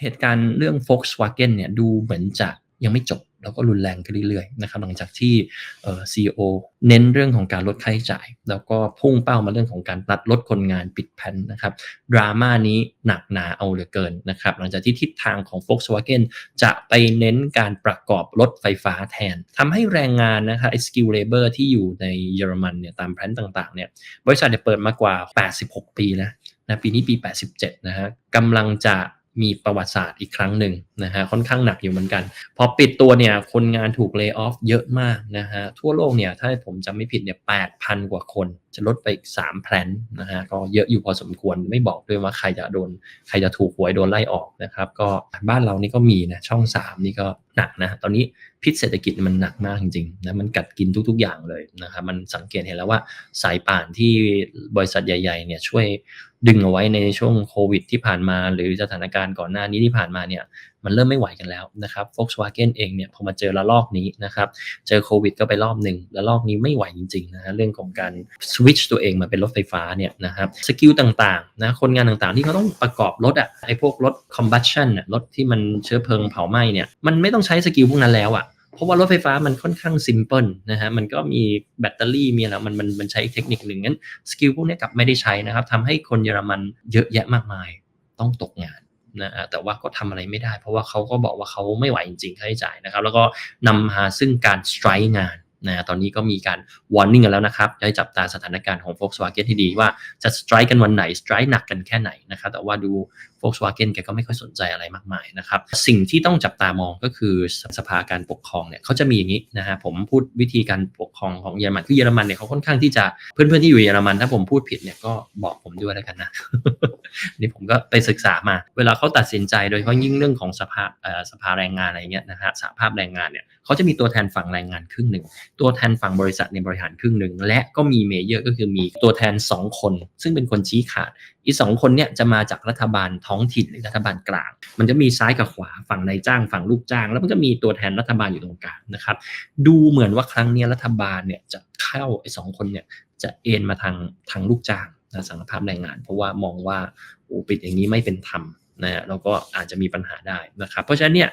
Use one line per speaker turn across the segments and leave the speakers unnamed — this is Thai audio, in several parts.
เหตุการณ์เรื่อง Volkswagen เนี่ยดูเหมือนจะยังไม่จบ แล้วก็รุนแรงขึ้นเรื่อยๆนะครับหลังจากที่เอ่อ CEO เน้นเรื่องของการลดค่าใช้จ่าย แล้วก็พุ่งเป้ามาเรื่องของการตัดลดคนงานปิดแผ่นนะครับดราม่านี้หนักหนาเอาเหลือเกินนะครับหลังจากที่ทิศทางของ Volkswagen จะไปเน้นการประกอบรถไฟฟ้าแทนทำให้แรงงานนะครับ skill labor ที่อยู่ในเยอรมันเนี่ยตามแพลนต่างๆเนี่ยบริษัทเนี่ยเปิดมากว่า 86 ปีแล้วนะปีนี้ปี 87 นะฮะกำลังจะ มีประวัติศาสตร์อีกครั้งหนึ่งนะฮะค่อนข้างหนักอยู่เหมือนกัน พอปิดตัวเนี่ยคนงานถูกเลิกออฟเยอะมากนะฮะทั่วโลกเนี่ยถ้าผมจำไม่ผิดเนี่ย8,000กว่าคนจะลดไปอีก3แพลนนะฮะก็เยอะอยู่พอสมควรไม่บอกด้วยว่าใครจะโดนใครจะถูกหวยโดนไล่ออกนะครับ ก็บ้านเรานี่ก็มีนะช่อง 3 นี่ก็หนักนะตอนนี้พิษเศรษฐกิจมันหนักมากจริงๆนะมันกัดกินทุก ๆ อย่างเลยนะครับมันสังเกตเห็นแล้วว่าสายป่านที่บริษัทใหญ่ ๆ เนี่ยช่วยดึงเอาไว้ในช่วงโควิดที่ผ่านมา หรือสถานการณ์ก่อนหน้านี้ที่ผ่านมาเนี่ยมันเริ่มไม่ไหวกันแล้วนะครับ Volkswagen เองเนี่ยพอมาเจอระลอกนี้นะครับเจอโควิดก็ไปรอบหนึ่งระลอกนี้ไม่ไหวจริงๆนะฮะเรื่องของการสวิตช์ตัวเองมาเป็นรถไฟฟ้าเนี่ยนะครับสกิลต่างๆนะคนงานต่างๆที่เขาต้องประกอบรถอะไอพวกรถ combustion อะรถที่มันเชื้อเพลิงเผาไหม้เนี่ยมันไม่ต้องใช้สกิลพวกนั้นแล้วอะเพราะว่ารถไฟฟ้ามันค่อนข้างซิมเพิลนะฮะ มันก็มีแบตเตอรี่มีอะไรมันมันมันใช้เทคนิคหนึ่งงั้นสกิลพวกนี้กลับไม่ได้ใช้นะครับทำให้คนเยอรมันเยอะแยะมากมายต้องตกงาน นะแต่ว่าก็ทำอะไรไม่ได้ เพราะว่าเขาก็บอกว่าเขาไม่ไหวจริงๆค่าใช้จ่ายนะครับ แล้วก็นำมาซึ่งการสไตร์งานนะตอนนี้ก็มีการวอร์นิ่งกันแล้วนะครับให้จับตาสถานการณ์ของ Volkswagen ที่ดีว่าจะสไตร์กันวันไหนสไตร์หนักกันแค่ไหนนะครับแต่ว่าดู Volkswagen แกก็ไม่ค่อยสนใจอะไรมากมายนะครับสิ่งที่ต้องจับตามองก็คือสภาการปกครองเนี่ยเขาจะมีอย่างนี้นะฮะผมพูดวิธีการปกครองของเยอรมันคือเยอรมันเนี่ยเขาค่อนข้างที่จะเพื่อนๆที่อยู่เยอรมันถ้าผมพูดผิดเนี่ยก็บอกผมด้วยแล้วกันนะ นี่ผมก็ไปศึกษามา เวลาเขาตัดสินใจโดยเฉพาะยิ่งเรื่องของสภาสภาแรงงานอะไรเงี้ยนะฮะสภาพแรงงานเนี่ยเขาจะมีตัวแทนฝั่งแรงงานครึ่งหนึ่ง ตัวแทนฝั่งบริษัทในบริหารครึ่งหนึ่ง และก็มีเมเยอร์ก็คือมีตัวแทน 2 คน ซึ่งเป็นคนชี้ขาด อีกสองคนเนี่ยจะมาจากรัฐบาลท้องถิ่นหรือรัฐบาลกลาง มันจะมีซ้ายกับขวาฝั่งนายจ้างฝั่งลูกจ้าง แล้วมันก็มีตัวแทนรัฐบาลอยู่ตรงกลางนะครับ ดูเหมือนว่าครั้งนี้รัฐบาลเนี่ยจะเข้าไอ้สองคนเนี่ยจะเอ็นมาทางทางลูกจ้าง นะสังภาพแรงงาน เพราะว่ามองว่าโอ้ปิดอย่างนี้ไม่เป็นธรรมนะแล้วก็อาจจะมีปัญหาได้นะครับ เพราะฉะนั้นเนี่ย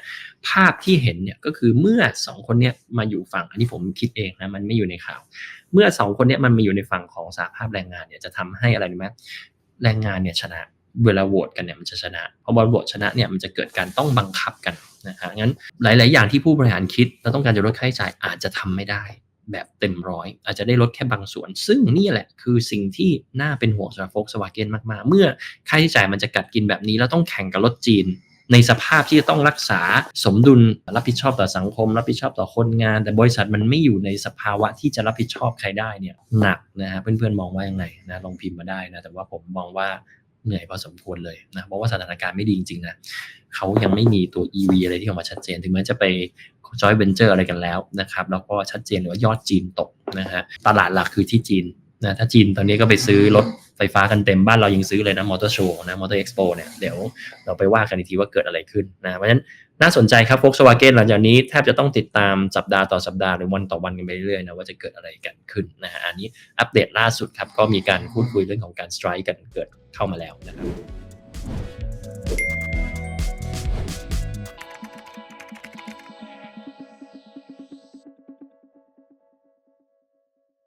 ภาพที่เห็นเนี่ยก็คือเมื่อสองคนเนี่ยมาอยู่ฝั่งอันนี้ผมคิดเองนะมันไม่อยู่ในข่าว เมื่อสองคนเนี่ยมันมาอยู่ในฝั่งของสหภาพแรงงานเนี่ยจะทำให้อะไรรู้ไหมแรงงานเนี่ยชนะเวลาโหวตกันเนี่ยมันจะชนะเพราะบอลโหวตชนะเนี่ยมันจะเกิดการต้องบังคับกันนะฮะงั้นหลาย ๆ อย่างที่ผู้บริหารคิดแล้วต้องการจะลดค่าใช้จ่ายอาจจะทำไม่ได้ แบบเต็มร้อยอาจจะได้ลดแค่บางส่วน ซึ่งนี่แหละคือสิ่งที่น่าเป็นห่วงสำหรับโฟกสวาเกนมากๆ เมื่อค่าใช้จ่ายมันจะกัดกินแบบนี้แล้วต้องแข่งกับรถจีน ในสภาพที่จะต้องรักษาสมดุลรับผิดชอบต่อสังคม รับผิดชอบต่อคนงาน แต่บริษัทมันไม่อยู่ในสภาวะที่จะรับผิดชอบใครได้เนี่ยหนักนะฮะเพื่อนๆมองว่ายังไงนะลองพิมพ์มาได้นะแต่ว่าผมมองว่า เหนื่อยพอสมควรเลยนะเพราะว่าสถานการณ์ไม่ดีจริงๆนะเขายังไม่มีตัว EV อะไรที่ออกมาชัดเจน ถึงแม้จะไปจอยเบนเจอร์อะไรกันแล้วนะครับแล้วก็ชัดเจนว่ายอดจีนตกนะฮะตลาดหลักคือที่จีนนะถ้าจีนตอนนี้ก็ไปซื้อรถไฟฟ้ากันเต็มบ้านเรายังซื้อเลยนะมอเตอร์โชว์นะมอเตอร์เอ็กซ์โปเนี่ยเดี๋ยวเราไปว่ากันอีกทีว่าเกิดอะไรขึ้นนะเพราะฉะนั้นน่าสนใจครับ Volkswagen หลังจากนี้แทบจะต้องติดตามสัปดาห์ต่อสัปดาห์หรือวันต่อวันกันไปเรื่อยๆนะว่าจะเกิดอะไรกันขึ้นนะฮะอันนี้อัปเดตล่าสุดครับก็มีการพูดคุยเรื่องของการสไตร์กันเกิด เข้ามาแล้วนะครับ